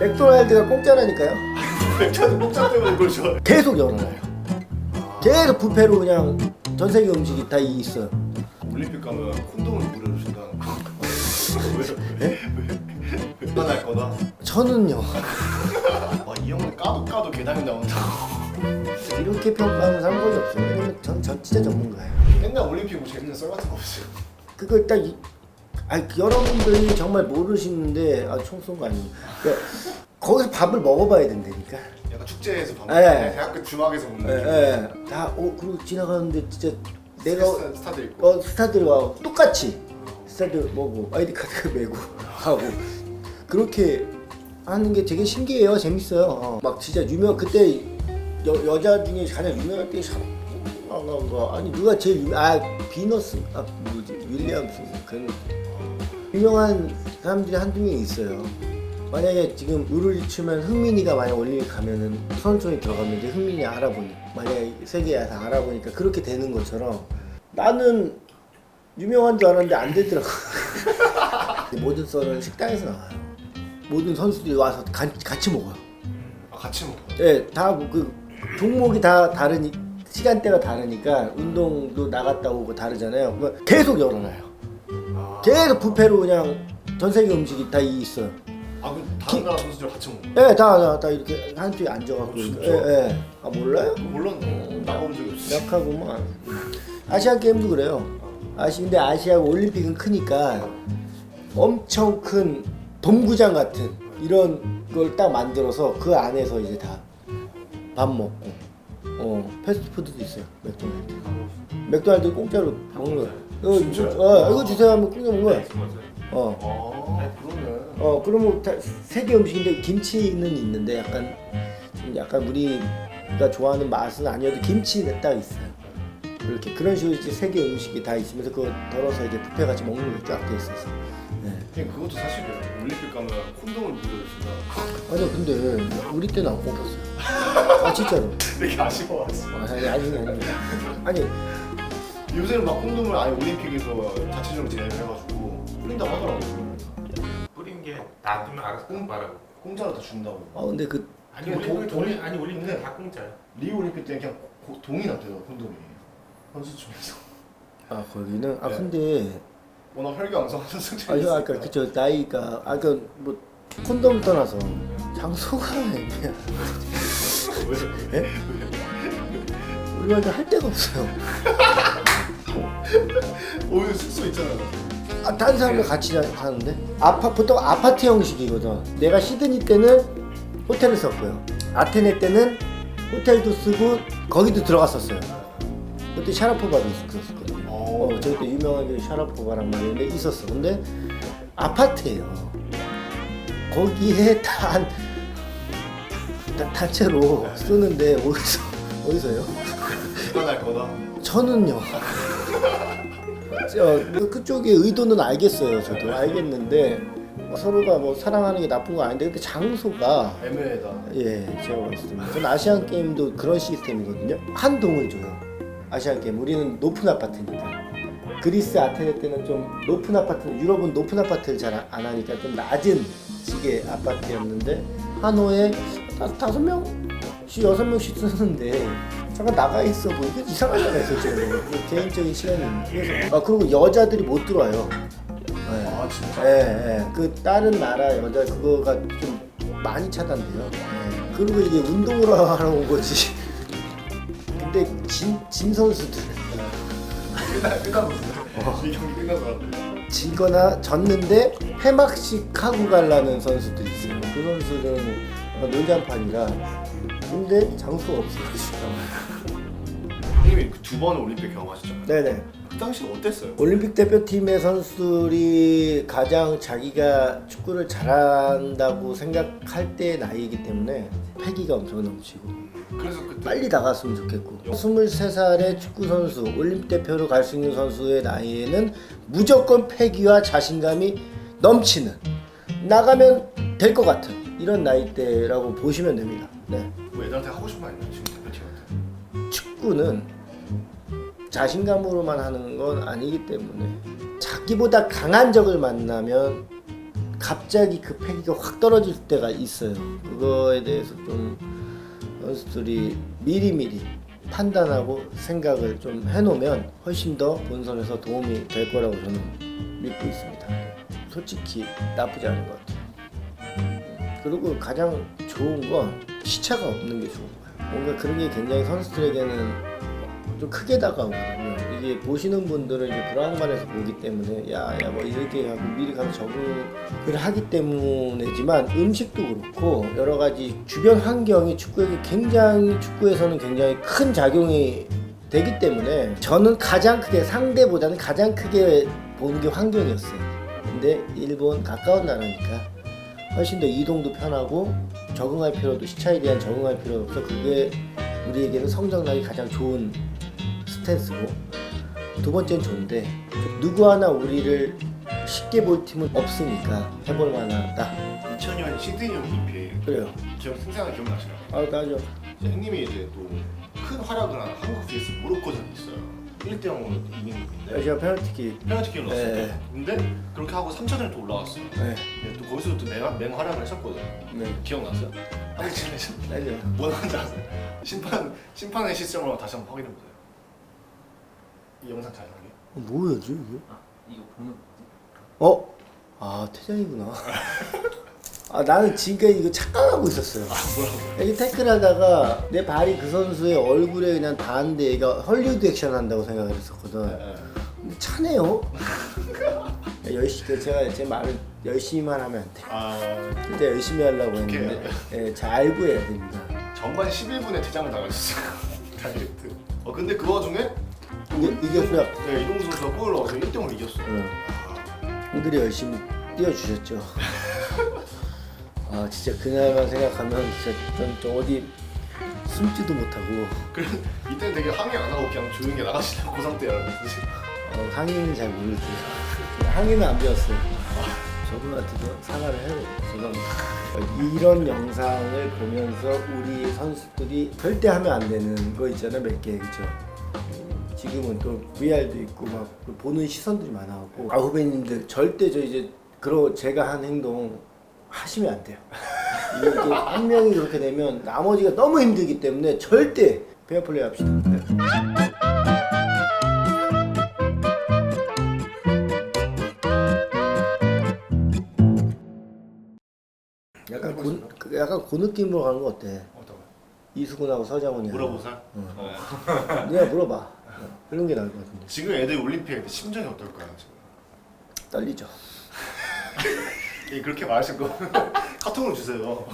맥도날드가 공짜라니까요. 맥주는 목장 때문에 그걸 좋아해. 계속 열어놔요. 계속 부페로 그냥 전 세계 음식이 다 있어요. 올림픽 가면 콘돔을 무료로 준다는 거. 왜? 왜? 할 거다. 저는요 와 이 형은 까도 까도 계단이 나온다. 이렇게 평가하는 상관이 없어요. 왜냐면 전, 전 진짜 전문가예요. 맨날 올림픽 뭐 재밌는 썰 같은 거 없어요. 그거 일단 이, 아니 그 여러분들이 정말 모르시는데 아 총 쏜 거 아니에요. 그러니까 거기서 밥을 먹어봐야 된다니까. 약간 축제에서 밥 예. 먹는 대학교 주막에서 먹는 예. 예. 다 어, 그리고 지나가는데 진짜 내가 스타- 스타들 있고. 어 스타들과 똑같이 스타들 뭐고 아이디 카드 메고 하고 그렇게 하는 게 되게 신기해요 재밌어요 어. 막 진짜 유명 그때 여, 여자 중에 가장 유명할 때 샤라가 아니 누가 제일 유명 아 비너스 아 뭐지 윌리엄스 그런 유명한 사람들이 한두 명 있어요. 만약에 지금 우를 치면 흥민이가 만약 올림픽 가면은 선수촌에 들어가면 이제 흥민이 알아보니 만약에 세계에서 알아보니까 그렇게 되는 것처럼 나는 유명한 줄 알았는데 안 되더라고. 모든 썰은 식당에서 나와요. 모든 선수들이 와서 가- 같이 먹어요. 아 같이 먹어. 예, 다그 종목이 다 다르니 시간대가 다르니까 운동도 나갔다 오고 다르잖아요. 계속 열어놔요. 아, 계속 부페로 그냥 전 세계 음식이 다 있어요 아 그럼 다른 나라 선수들 같이 먹어. 예, 다, 다, 다 이렇게 한쪽에 앉아갖고. 어, 진짜? 예, 예. 아, 몰라요? 그거 몰랐네. 나가본 적이 없어. 약하구만. 아시안 게임도 그래요. 아시, 근데 아시아 올림픽은 크니까 엄청 큰 돔구장 같은 이런 걸 딱 만들어서 그 안에서 이제 다 밥 먹고, 어, 패스트푸드도 있어요. 맥도날드. 맥도날드 공짜로 먹는 거야. 이거, 진짜요? 어, 이거 주세요 하면 공짜 먹는 거야. 맞아요. 어. 아 그러네. 어 그러면 다 세계 음식인데 김치는 있는데 약간 좀 약간 우리가 좋아하는 맛은 아니어도 김치는 딱 있어요. 이렇게 그런 식으로 이제 세계 음식이 다 있으면서 그거 덜어서 이제 뷔페 같이 먹는 게쫙돼 있어서. 네. 그냥 그것도 사실이에요. 올림픽 가면 콘돔을 준다. 아니요 근데 우리 때는 안 뽑혔어요. 아 진짜로. 되게 아쉬워했어. 아, 아니 아니 아니. 아니 요새는 막 콘돔을 아예 올림픽에서 자체적으로 제작을 해가지고 뿌린다고 하더라고. 뿌린 게 놔두면 알아서 공부하라고. 공짜로 다 준다고. 아 근데 그 아니 그냥 올림픽 돈- 올림 아니 올림픽 네. 다 공짜야. 리우 올림픽 때는 그냥 고- 동이 났대요 콘돔이 선수촌에서. 아 거기는 아 네. 근데 워낙 혈기왕성한 선수들이 아저 아까 있으니까. 그저 나이가 아까 뭐 콘돔 떠나서 장소가 애매해. 왜? 예? 우리한테 할 데가 없어요. 오늘 숙소 있잖아. 아, 다른 사람과 같이 자- 사는데 아파 보통 아파트 형식이거든. 내가 시드니 때는 호텔을 썼고요. 아테네 때는 호텔도 쓰고 거기도 들어갔었어요. 그때 샤라포바도 있었거든요. 어, 어. 저기 때 유명한 게 샤라포바랑 막 이런데 있었어. 근데 아파트예요. 거기에 단 다- 단체로 쓰는데 어디서 어디서요? 일어날 거다. 저는요. 저, 그쪽의 의도는 알겠어요. 저도 알겠는데 서로가 뭐 사랑하는 게 나쁜 거 아닌데 근데 장소가 애매하다. 예 제가 봤을 때는 전 아시안 게임도 그런 시스템이거든요. 한 동을 줘요. 아시안 게임 우리는 높은 아파트니까. 그리스 아테네 때는 좀 높은 아파트, 유럽은 높은 아파트를 잘 안 하니까 좀 낮은 식의 아파트였는데 한호에 다, 다섯 명씩 여섯 명씩 쓰는데 잠깐 나가 있어 보이게 이상하잖아요, 솔직히. 그 개인적인 시간이 아 그리고 여자들이 못 들어와요. 예. 아 진짜? 예, 예. 그 다른 나라 여자 그거가 좀 많이 차단돼요. 예. 그리고 이게 운동을 하러 온 거지. 근데 진, 진 선수들 끝나 끝나고 어. 이 경기 끝나고 나는데. 진거나 졌는데 폐막식 하고 갈라는 선수들이 있어요. 그 선수들은 약간 논장판이라 근데 장소가 없어가지고. 형님이 그두번 올림픽 경험하셨잖아요. 네네. 그 당시 어땠어요? 올림픽 대표팀의 선수들이 가장 자기가 축구를 잘한다고 생각할 때의 나이이기 때문에 패기가 엄청 넘치고 그래서 그때 빨리 나갔으면 좋겠고 23살의 축구 선수 올림픽 대표로 갈 수 있는 선수의 나이에는 무조건 패기와 자신감이 넘치는 나가면 될 것 같은 이런 나이대라고 보시면 됩니다. 네. 뭐 애들한테 하고 싶은 말 있나요? 지금 대표팀한테. 축구는 자신감으로만 하는 건 아니기 때문에 자기보다 강한 적을 만나면 갑자기 그 패기가 확 떨어질 때가 있어요. 그거에 대해서 좀 선수들이 미리미리 판단하고 생각을 좀 해놓으면 훨씬 더 본선에서 도움이 될 거라고 저는 믿고 있습니다. 솔직히 나쁘지 않은 것 같아요. 그리고 가장 좋은 건 시차가 없는 게 좋은 거예요. 뭔가 그런 게 굉장히 선수들에게는 좀 크게 다가오거든요. 이게 보시는 분들은 이제 브라운관에서 보기 때문에 야 야 뭐 이렇게 하고 미리 가서 적응을 하기 때문이지만 음식도 그렇고 여러 가지 주변 환경이 축구에게 굉장히 축구에서는 굉장히 큰 작용이 되기 때문에 저는 가장 크게 상대보다는 가장 크게 보는 게 환경이었어요. 근데 일본 가까운 나라니까 훨씬 더 이동도 편하고 적응할 필요도 시차에 대한 적응할 필요도 없어. 그게 우리에게는 성장락이 가장 좋은 스탠스고. 두 번째는 좋은데 누구 하나 우리를 쉽게 볼 팀은 없으니까 해볼 만하다. 2000년 시드니 올림픽 그래요. 기억 생생하게 기억나시나요? 아 나죠. 이제 형님이 이제 또 큰 활약을 한 한국 vs 모로코전이 있어요 1대 0으로 이긴 곡인데 제가 페널티킥 페널티킥을 넣었어요 네. 근데 그렇게 하고 3차전에 또 올라왔어요 네, 네, 또 거기서 또 맹, 맹활약을 했었거든요 네. 기억나세요? 한국 팀에서 뭐 나온지 아세요? 심판, 심판의 시점으로 다시 한번 확인해보세요 이 영상 잘 나게 어, 뭐였지 이게? 이거 보는 어? 아 퇴장이구나 아 나는 지금까지 이거 착각하고 있었어요 뭐라고? 여기 태클하다가 내 발이 그 선수의 얼굴에 그냥 닿는데 얘가 헐리우드 액션 한다고 생각을 했었거든 네. 근데 차네요 열심히 제가 제 말을 열심히만 하면 안 돼. 아 진짜 열심히 하려고 했는데 예, 잘 알고 해야 됩니다. 전반 11분에 퇴장을 당하셨어요 다이렉트 어 근데 그 와중에 이게 이게. 네, 이동수 선수가 골을 넣어서 1등으로 이겼어요 응. 형들이 열심히 뛰어주셨죠. 아 진짜 그날만 생각하면 진짜 좀, 좀 어디 숨지도 못하고 그래 이때는 되게 항의 안 하고 그냥 조용히 나가시는 고3 때야 어, 항의는 잘 모르겠어요. 항의는 안 배웠어요. 저분한테도 사과를 해야 돼요. 죄송합니다. 이런 영상을 보면서 우리 선수들이 절대 하면 안 되는 거 있잖아요, 몇 개, 그죠? 지금은 또 VR도 있고 막 보는 시선들이 많아갖고 아 후배님들 절대 저 이제 그러 제가 한 행동 하시면 안 돼요. 이게 한 명이 그렇게 되면 나머지가 너무 힘들기 때문에 절대 페어플레이 합시다. 네. 약간 고, 그 약간 그 느낌으로 가는 거 어때? 어떤 거? 이수근하고 서장훈이 물어보세요 응. 네. 네가 물어봐 어, 그런 게 나을 것 같은데 지금 애들 올림픽 때 심정이 어떨까요 지금? 떨리죠 예, 그렇게 말하신 거 카톡으로 주세요